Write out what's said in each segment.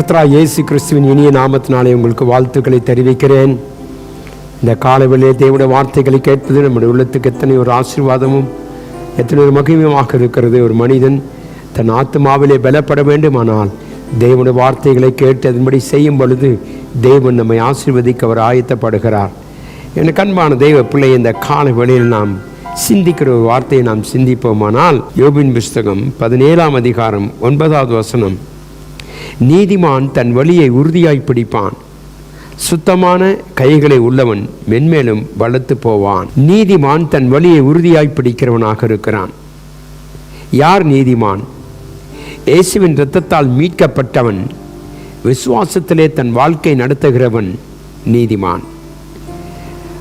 கர்த்தரா இயேசு கிறிஸ்துவின் இனிய நாமத்தினாலே உங்களுக்கு வாழ்த்துக்களை தெரிவிக்கிறேன். இந்த காலவெளியே தேவனுடைய வார்த்தைகளை கேட்பது நம்முடைய உள்ளத்துக்கு எத்தனை ஒரு ஆசீர்வாதமும் எத்தனை ஒரு மகிமையுமாக இருக்கிறது ஒரு மனிதன் தன் ஆத்மாவிலே பலப்பட வேண்டுமானால் தேவனுடைய வார்த்தைகளை கேட்டு அதன்படி செய்யும் பொழுது தேவன் நம்மை ஆசீர்வதிக்க அவர் ஆயத்தப்படுகிறார். எனக்கு அன்பான தெய்வ பிள்ளை இந்த கால வேளையில் நாம் சிந்திக்கிற ஒரு வார்த்தையை நாம் சிந்திப்போமானால் யோபின் புஸ்தகம் பதினேழாம் அதிகாரம் ஒன்பதாவது வசனம். நீதிமான் தன் வழியை உறுதியாய் பிடிப்பான். சுத்தமான கைகளை உள்ளவன் மென்மேலும் வளர்த்து போவான். நீதிமான் தன் வழியை உறுதியாய் பிடிக்கிறவனாக இருக்கிறான். யார் நீதிமான்? இயேசுவின் இரத்தத்தால் மீட்கப்பட்டவன் விசுவாசத்திலே தன் வாழ்க்கை நடத்துகிறவன் நீதிமான்.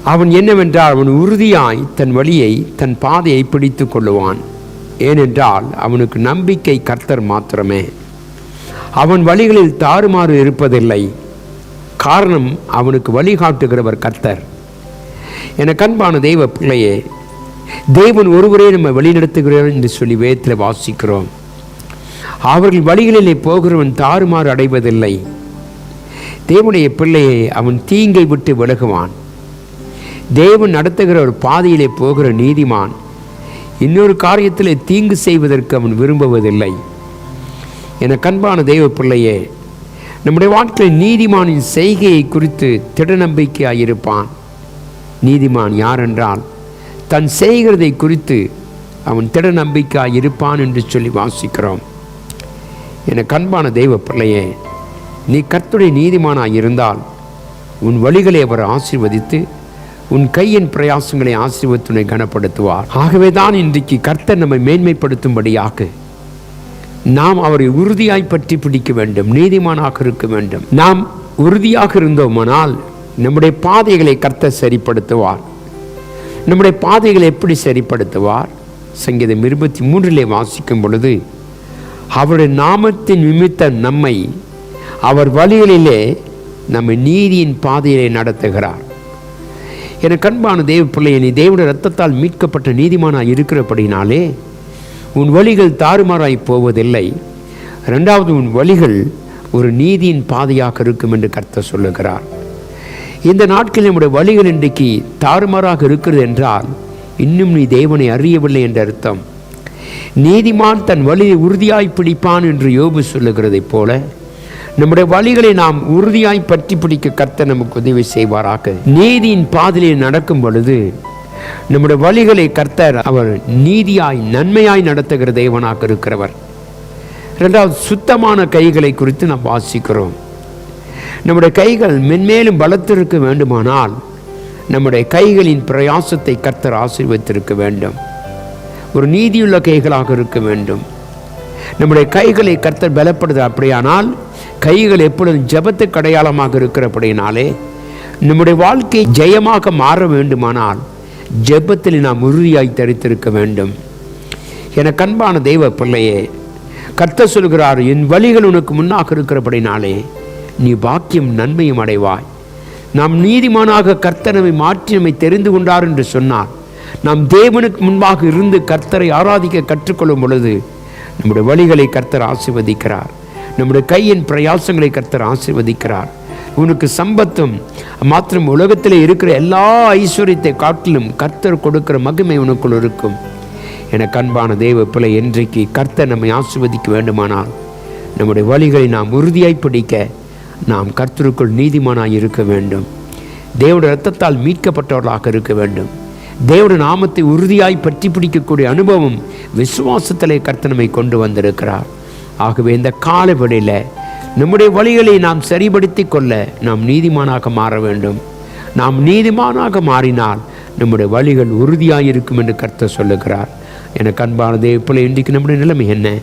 அவன் என்னவென்றால் அவன் உறுதியாய் தன் வழியை தன் பாதையை பிடித்து கொள்ளுவான். ஏனென்றால் அவனுக்கு நம்பிக்கை கர்த்தர் மாத்திரமே. அவன் வழிகளில் தாறுமாறு இருப்பதில்லை. காரணம் அவனுக்கு வழிகாட்டுகிறவர் கர்த்தர். என கண்பான தெய்வ பிள்ளையே தேவன் ஒருவரே நம்ம வழிநடத்துகிறார் என்று சொல்லி வேதத்தில் வாசிக்கிறோம். அவர்கள் வழிகளிலே போகிறவன் தாறுமாறு அடைவதில்லை. தேவனுடைய பிள்ளையை அவன் தீங்கை விட்டு விலகுவான். தேவன் நடத்துகிற ஒரு பாதையிலே போகிற நீதிமான். இன்னொரு காரியத்திலே தீங்கு செய்வதற்கு அவன் விரும்புவதில்லை. என கண்பான தெய்வ பிள்ளையே நம்முடைய வாழ்க்கையில் நீதிமானின் செய்கையை குறித்து திடநம்பிக்கையாயிருப்பான். நீதிமான் யார் என்றால் தன் செய்கிறதை குறித்து அவன் திடநம்பிக்கையாக இருப்பான் என்று சொல்லி வாசிக்கிறோம். என கண்பான தெய்வ பிள்ளையே நீ கர்த்துடைய நீதிமானாக இருந்தால் உன் வழிகளை அவர் ஆசீர்வதித்து உன் கையின் பிரயாசங்களை ஆசீர்வத்துனை கனப்படுத்துவார். ஆகவே தான் இன்றைக்கு கர்த்தர் நம்மை மேன்மைப்படுத்தும்படியாக நாம் அவரை உறுதியாய் பற்றி பிடிக்க வேண்டும் நீதிமானாக இருக்க வேண்டும். நாம் உறுதியாக இருந்தோமானால் நம்முடைய பாதைகளை கர்த்த சரிப்படுத்துவார். நம்முடைய பாதைகளை எப்படி சரிப்படுத்துவார்? சங்கீதம் இருபத்தி மூன்றிலே வாசிக்கும் பொழுது அவருடைய நாமத்தின் நிமித்த நம்மை அவர் வழிகளிலே நம்மை நீதியின் பாதையிலே நடத்துகிறார். என கண்பான தேவ பிள்ளையை நீ தேவனுடைய ரத்தத்தால் மீட்கப்பட்ட நீதிமானாக இருக்கிறபடினாலே உன் வழிகள் தாறுமாறாய் போவதில்லை. ரெண்டாவது உன் வழிகள் ஒரு நீதியின் பாதையாக இருக்கும் என்று கர்த்த சொல்லுகிறார். இந்த நாட்களில் நம்முடைய வழிகள் இன்றைக்கு தாறுமாறாக இருக்கிறது என்றால் இன்னும் நீ தேவனை அறியவில்லை என்ற அர்த்தம். நீதிமான் தன் வழியை உறுதியாய் பிடிப்பான் என்று யோபு சொல்லுகிறதைப் போல நம்முடைய வழிகளை நாம் உறுதியாய் பற்றி பிடிக்க கர்த்த நமக்கு உதவி செய்வாராக. நீதியின் பாதையில் நடக்கும் பொழுது நம்முடைய வழிகளை கர்த்தர் அவர் நீதியாய் நன்மையாய் நடத்துகிற தேவனாக இருக்கிறவர். இரண்டாவது சுத்தமான கைகளை குறித்து நாம் வாசிக்கிறோம். நம்முடைய கைகள் மென்மேலும் பலத்திருக்க வேண்டுமானால் நம்முடைய கைகளின் பிரயாசத்தை கர்த்தர் ஆசீர்வதித்திருக்க வேண்டும். ஒரு நீதியுள்ள கைகளாக இருக்க வேண்டும். நம்முடைய கைகளை கர்த்தர் பலப்படுது அப்படியானால் கைகள் எப்பொழுதும் ஜபத்துக்கு அடையாளமாக இருக்கிறபடினாலே நம்முடைய வாழ்க்கை ஜெயமாக மாற வேண்டுமானால் ஜெபத்தில் நாம் உறுதியாய் தரித்திருக்க வேண்டும். என கண்பான தெய்வ பிள்ளையே கர்த்தர் சொல்கிறார் என் வழிகள் உனக்கு முன்னாக இருக்கிறபடினாலே நீ பாக்கியம் நன்மையும் அடைவாய். நாம் நீதிமானாக கர்த்தனவை மாற்றி நம்மை தெரிந்து கொண்டார் என்று சொன்னார். நாம் தேவனுக்கு முன்பாக இருந்து கர்த்தரை ஆராதிக்க கற்றுக்கொள்ளும் பொழுது நம்முடைய வழிகளை கர்த்தர் ஆசிர்வதிக்கிறார். நம்முடைய கையின் பிரயாசங்களை கர்த்தர் ஆசீர்வதிக்கிறார். உனக்கு சம்பத்தும் மாத்திரம் உலகத்தில் இருக்கிற எல்லா ஐஸ்வர்யத்தை காட்டிலும் கர்த்தர் கொடுக்கிற மகிமை உனக்குள் இருக்கும். என கண்பான தேவ பிள்ளை என்றைக்கு கர்த்தர் நம்மை ஆசிர்வதிக்க வேண்டுமானால் நம்முடைய வழிகளை நாம் உறுதியாய் பிடிக்க நாம் கர்த்தருக்குள் நீதிமானாய் இருக்க வேண்டும். தேவனுடைய இரத்தத்தால் மீட்கப்பட்டவர்களாக இருக்க வேண்டும். தேவனுடைய நாமத்தை உறுதியாய் பற்றி பிடிக்கக்கூடிய அனுபவம் விசுவாசத்திலே கர்த்தனமை கொண்டு வந்திருக்கிறார். ஆகவே இந்த காலவெளியில் நம்முடைய வழிகளை நாம் சரிபடுத்தி கொள்ள நாம் நீதிமானாக மாற வேண்டும். நாம் நீதிமானாக மாறினால் நம்முடைய வழிகள் உறுதியாக இருக்கும் என்று கர்த்தர் சொல்லுகிறார். எனக்கு அன்பான தேவப்பிள்ளை இன்றைக்கு நம்முடைய நிலைமை என்ன?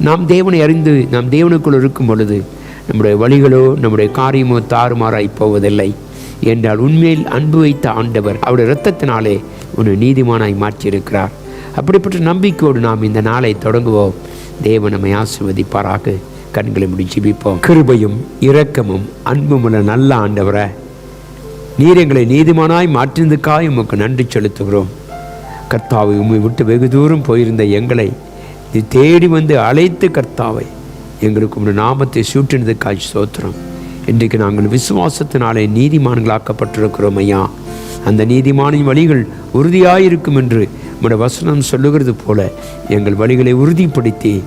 நாம் தேவனை அறிந்து நாம் தேவனுக்குள் இருக்கும் பொழுது நம்முடைய வழிகளோ நம்முடைய காரியமோ தாறுமாறாய் போவதில்லை. என்றால் உண்மையில் அன்பு வைத்த ஆண்டவர் அவருடைய இரத்தத்தினாலே உன்னை நீதிமானாய் மாற்றியிருக்கிறார். அப்படிப்பட்ட நம்பிக்கையோடு நாம் இந்த நாளை தொடங்குவோம். தேவன் நம்மை ஆசிர்வதிப்பாராக. கண்களை முடி ஜிபிப்போம். கிருபையும் இரக்கமும் அன்புமுள்ள நல்ல ஆண்டவரை நீர் எங்களை நீதிமானாய் மாற்றினதுக்காக உமக்கு நன்றி செலுத்துகிறோம். கர்த்தாவை உம்மை விட்டு வெகு தூரம் போயிருந்த எங்களை நீ தேடி வந்து அழைத்து கர்த்தாவை எங்களுக்கு உடைய நாமத்தை சூட்டினதுக்காய் சோத்திரம் இன்றைக்கு நாங்கள் விசுவாசத்தினாலே நீதிமான்களாக்கப்பட்டிருக்கிறோம் ஐயா. அந்த நீதிமானின் வழிகள் உறுதியாயிருக்கும் என்று உம்முடைய வசனம் சொல்லுகிறது போல எங்கள் வழிகளை உறுதிப்படுத்தி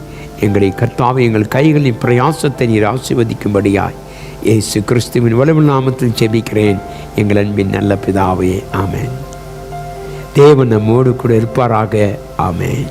எங்களை கர்த்தாவை எங்கள் கைகளின் பிரயாசத்தை நீர் ஆசிர்வதிக்கும்படியாய். இயேசு கிறிஸ்துவின் வலுவில் நாமத்தில் செபிக்கிறேன் எங்கள் அன்பின் நல்ல பிதாவே ஆமேன். தேவன் நம்மோடு கூட இருப்பாராக ஆமேன்.